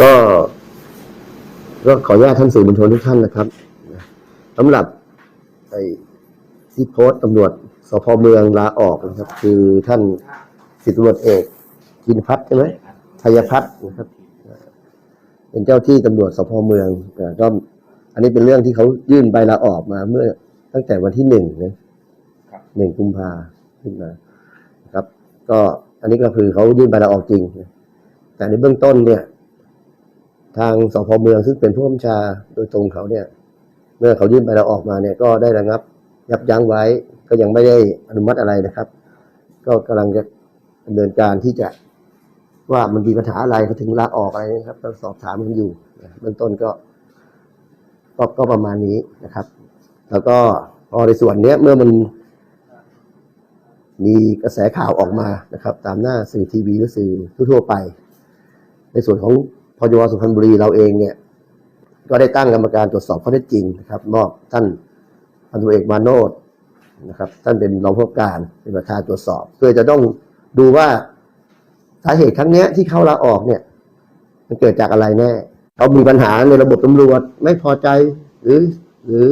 ก็ก็ขออนุญาตท่านสื่อมวลชนทุกท่านนะครับสำหรับไอ้ที่โพสต์ตำรวจสพเมืองลาออกนะครับ คือท่านสิตำรวจเอกกินพัฒน์ใช่ไหมชัยพัฒน์นะครับ เป็นเจ้าที่ตำรวจสพเมืองเอ่ก็อันนี้เป็นเรื่องที่เขายื่นใบลาออกมาเมื่อตั้งแต่วันที่หนึ่งนะหนึ่งกุมภาขึ้นมาครับ ก็อันนี้ก็คือเขายื่นใบลาออกจริงแต่ในเบื้องต้นเนี่ย ทางสพเมืองซึ่งเป็นผู้บัญชาโดยตรงเขาเนี่ย เมื่อเขายื่นใบลาออกมาเนี่ยก็ได้ระงับยับยั้งไว้ก็ยังไม่ได้อนุมัติอะไรนะครับ ก็กำลังจะดำเนินการที่จะว่ามันมีปัญหาอะไรเขาถึงลาออกอะไรนะครับก็สอบถามกันอยู่เบื้องต้นก็ก็ก็ประมาณนี้นะครับ แล้วก็พอในส่วนเนี้ยเมื่อมันมีกระแสข่าวออกมานะครับ ตามหน้าสื่อทีวีหรือสื่อทั่วไป ในส่วนของ พจวสุพรรณบุรีเราเองเนี่ย ก็ได้ตั้งกรรมการตรวจสอบข้อเท็จจริงนะครับมอบท่านพันธุเอกมาโนดนะครับ ท่านเป็นรองผู้การเป็นประธานตรวจสอบ เพื่อจะต้องดูว่าสาเหตุครั้งเนี้ยที่เขาลาออกเนี่ย มันเกิดจากอะไรแน่เขามีปัญหาในระบบตำรวจไม่พอใจหรือหรือ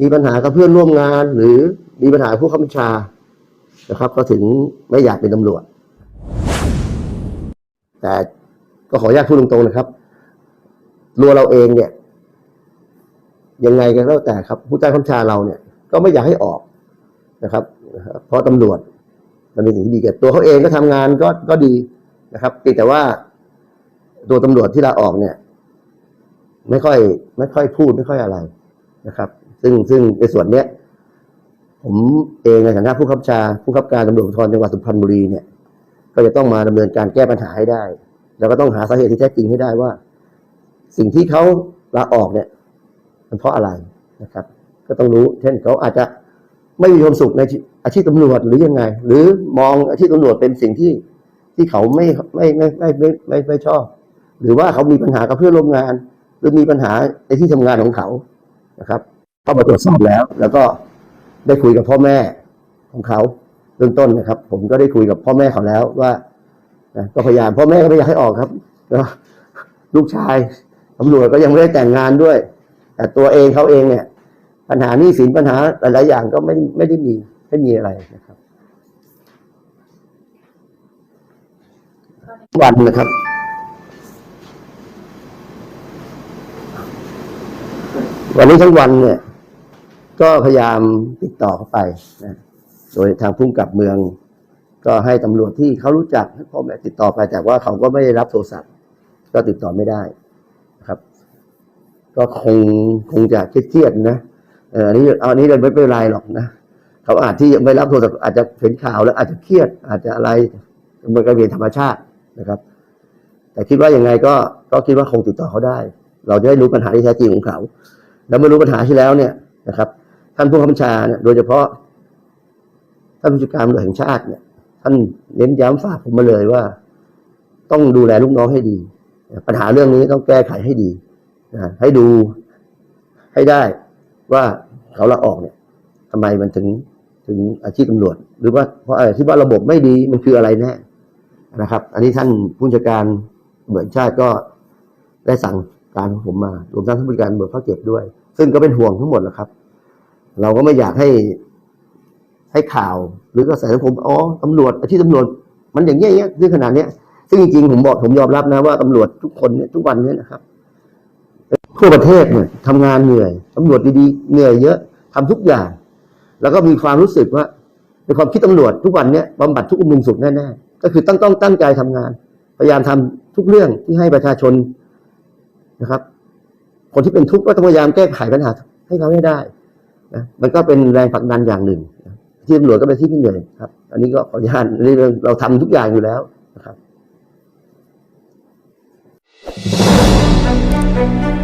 มีปัญหากับเพื่อนร่วมงาน หรือมีปัญหาผู้ข้าบัญชานะครับ ก็ถึงไม่อยากเป็นตำรวจ แต่ ก็ขออนุญาตพูดตรงๆนะครับรัวเราเองเนี่ย ยังไงก็แล้วแต่ครับ ผู้ใต้ข้าบัญชาเราเนี่ย ก็ไม่อยากให้ออกนะครับ เพราะตำรวจมันเป็นสิ่งที่ดีแก่ตัวเขาเองก็ทำงานก็ก็ดีนะครับแต่ว่าตัวตำรวจที่ลาออกเนี่ย ไม่ค่อย ไม่ค่อยพูดไม่ค่อยอะไรนะครับ ซึ่งซึ่งในส่วนเนี้ย ผมเองในฐานะผู้ขับชา ผู้ขับการตำรวจภูธรจังหวัดสุพรรณบุรีเนี่ย ก็จะต้องมาดำเนินการแก้ปัญหาให้ได้ แล้วก็ต้องหาสาเหตุที่แท้จริงให้ได้ว่า สิ่งที่เขาลาออกเนี่ยมันเพราะอะไรนะครับ ก็ต้องรู้ เช่นเขาอาจจะไม่มีความสุขในอาชีพตำรวจหรือยังไง หรือมองอาชีพตำรวจเป็นสิ่งที่ที่เขาไม่ไม่ไม่ไม่ไม่ไม่ไม่ชอบ หรือว่าเขามีปัญหากับเพื่อนร่วมงาน หรือมีปัญหาในที่ทำงานของเขานะครับเข้ามาตรวจสอบแล้ว แล้วก็ได้คุยกับพ่อแม่ของเขาเบื้องต้นนะครับ ผมก็ได้คุยกับพ่อแม่เขาแล้วว่า นะก็พยายามพ่อแม่ก็ไม่อยากให้ออกครับแล้วลูกชายตำรวจก็ยังไม่ได้แต่งงานด้วย แต่ตัวเองเขาเองเนี่ย ปัญหาหนี้สินปัญหาหลายๆอย่างก็ไม่ไม่ได้มีไม่มีอะไรนะครับวันนะครับวันนี้ทั้งวันเนี่ย ก็พยายามติดต่อเข้าไปนะโดยทางพุ่งกับเมือง ก็ให้ตำรวจที่เขารู้จักให้พ่อแม่ติดต่อไปแต่ว่าเขาก็ไม่ได้รับโทรศัพท์ ก็ติดต่อไม่ได้นะครับ ก็คงคงจะเครียดนะอันนี้เอาอันนี้เลยไม่เป็นไรหรอกนะเขาอาจที่ไม่รับโทรศัพท์อาจจะเห็นข่าวแล้วอาจจะเครียด อาจจะอะไรมันก็เป็นธรรมชาตินะครับ แต่คิดว่ายังไงก็ก็คิดว่าคงติดต่อเขาได้ เราจะได้รู้ปัญหาที่แท้จริงของเขา แล้วเมื่อรู้ปัญหาที่แล้วเนี่ยนะครับ ท่านผู้ข้าบัญชาเนี่ยโดยเฉพาะท่านผู้จัดการตำรวจแห่งชาติเนี่ย ท่านเน้นย้ำฝากผมมาเลยว่า ต้องดูแลลูกน้องให้ดี ปัญหาเรื่องนี้ต้องแก้ไขให้ดีนะให้ดูให้ได้ว่าเขาละออกเนี่ยทำไมมันถึงถึงอาชีพตำรวจ หรือว่าเพราะอะไรที่ว่าระบบไม่ดีมันคืออะไรแน่นะครับ อันนี้ท่านผู้จัดการเหมือนชาติก็ได้สั่งการของผมมารวมทั้งท่านผู้จัดการตำรวจภาคเจ็ดด้วย ซึ่งก็เป็นห่วงทั้งหมดแหละครับ เราก็ไม่อยากให้ ให้ข่าวหรือกระแสสังคมอ๋อตำรวจอาชีพตำรวจ มันอย่างเงี้ยเงี้ยด้วยขนาดเนี้ยซึ่งจริงๆผมบอกผมยอมรับนะว่าตำรวจทุกคนเนี่ยทุกวันเนี้นะครับทั่วประเทศเนี่ยทำงานเหนื่อยตำรวจดีๆเหนื่อยเยอะทำทุกอย่าง แล้วก็มีความรู้สึกว่าในความคิดตำรวจทุกวันเนี้ยบำบัดทุกอุมุมสุขแน่ๆก็คือตั้งต้องตั้งใจทำงาน พยายามทำทุกเรื่องที่ให้ประชาชนนะครับ คนที่เป็นทุกข์ก็ต้องพยายามแก้ไขปัญหาให้เขาให้ได้นะมันก็เป็นแรงผลักดันอย่างหนึ่ง ที่ตำรวจก็เป็นที่ที่เหนื่อยครับ อันนี้ก็ขออนุญาตเรื่องเราทำทุกอย่างอยู่แล้วนะครับค